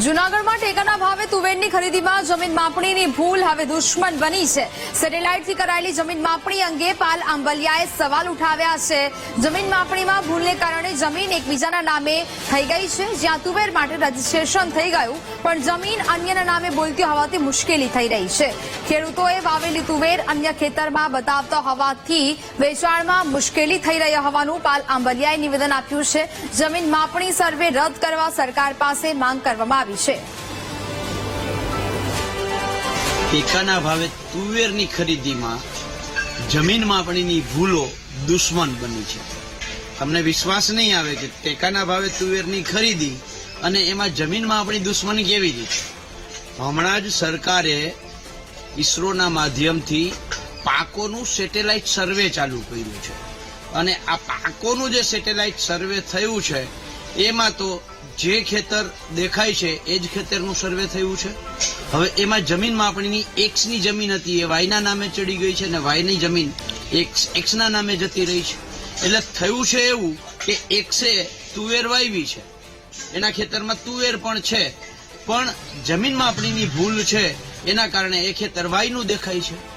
જૂનાગઢમાં ટેકાના ભાવે તુવેરની ખરીદીમાં જમીન માપણીની ભૂલ હવે દુશ્મન બની છે. સેટેલાઇટથી કરાયેલી જમીન માપણી અંગે પાલ આંબલિયાએ સવાલ ઉઠાવ્યા છે. જમીન માપણીમાં ભૂલને કારણે જમીન એકબીજાના નામે થઈ ગઈ છે. જ્યાં તુવેર માટે રજીસ્ટ્રેશન થઈ ગયું, પણ જમીન અન્યના નામે બોલતી હોવાથી મુશ્કેલી થઈ રહી છે. ખેડૂતોએ વાવેલી તુવેર અન્ય ખેતરમાં બતાવતા હોવાથી વેચાણમાં મુશ્કેલી થઈ રહી હોવાનું પાલ આંબલિયાએ નિવેદન આપ્યું છે. જમીન માપણી સર્વે રદ કરવા સરકાર પાસે માંગ કરવામાં આવી છે. ટેકાના ભાવે તુવેરની ખરીદીમાં જમીન માપણીની ભૂલો દુશ્મન બની છે. તમને વિશ્વાસ નહીં આવે કે ટેકાના ભાવે તુવેરની ખરીદી અને એમાં જમીન માપણી દુશ્મની કેવી રીતે? હમણાં જ સરકારે ઈસરોના માધ્યમથી પાકોનું સેટેલાઇટ સર્વે ચાલુ કર્યું છે. અને આ પાકોનું જે સેટેલાઇટ સર્વે થયું છે એમાં તો જે ખેતર દેખાય છે, એ જ ખેતરનું સર્વે થયું છે. હવે એમાં જમીન માપણીની એક્સની જમીન હતી, એ વાયના નામે ચડી ગઈ છે અને વાયની જમીન એક્સ, એક્સના નામે જતી રહી છે. એટલે થયું છે એવું કે એક્સે તુવેર વાવી છે. એના ખેતરમાં તુવેર પણ છે. પણ જમીન માપણીની ભૂલ છે, એના કારણે એ ખેતર વાયનું દેખાય છે.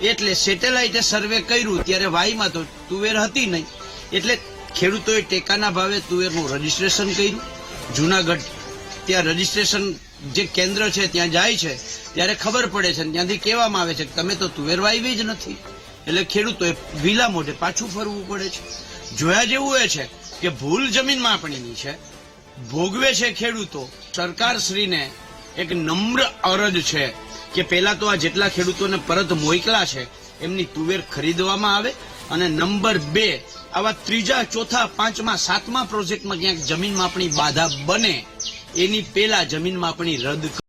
એટલે સેટેલાઇટે સર્વે કર્યું, ત્યારે વાયમાં તો તુવેર હતી નહીં. એટલે ખેડૂતોએ ટેકાના ભાવે તુવેરનું રજીસ્ટ્રેશન કર્યું. જુનાગઢ, ત્યાં રજીસ્ટ્રેશન જે કેન્દ્ર છે, ત્યાં જાય છે. ત્યારે ખબર પડે છે ત્યાંથી કહેવામાં આવે છે કે તમે તો તુવેર વાવી જ નથી. એટલે ખેડૂતોએ વિલા મોઢે પાછું ફરવું પડે છે. જોયા જેવું એ છે કે ભૂલ જમીન માપણીની છે. ભોગવે છે ખેડૂતો. સરકારશ્રીને એક નમ્ર અરજ છે કે પહેલા તો આ જેટલા ખેડૂતોને પરત મોકલા છે, એમની તુવેર ખરીદવામાં આવે. અને નંબર બે, આવા ત્રીજા, ચોથા, પાંચમા, સાતમા પ્રોજેક્ટમાં ક્યાંક જમીન માપણી બાધા બને, એની પહેલા જમીન માપણી રદ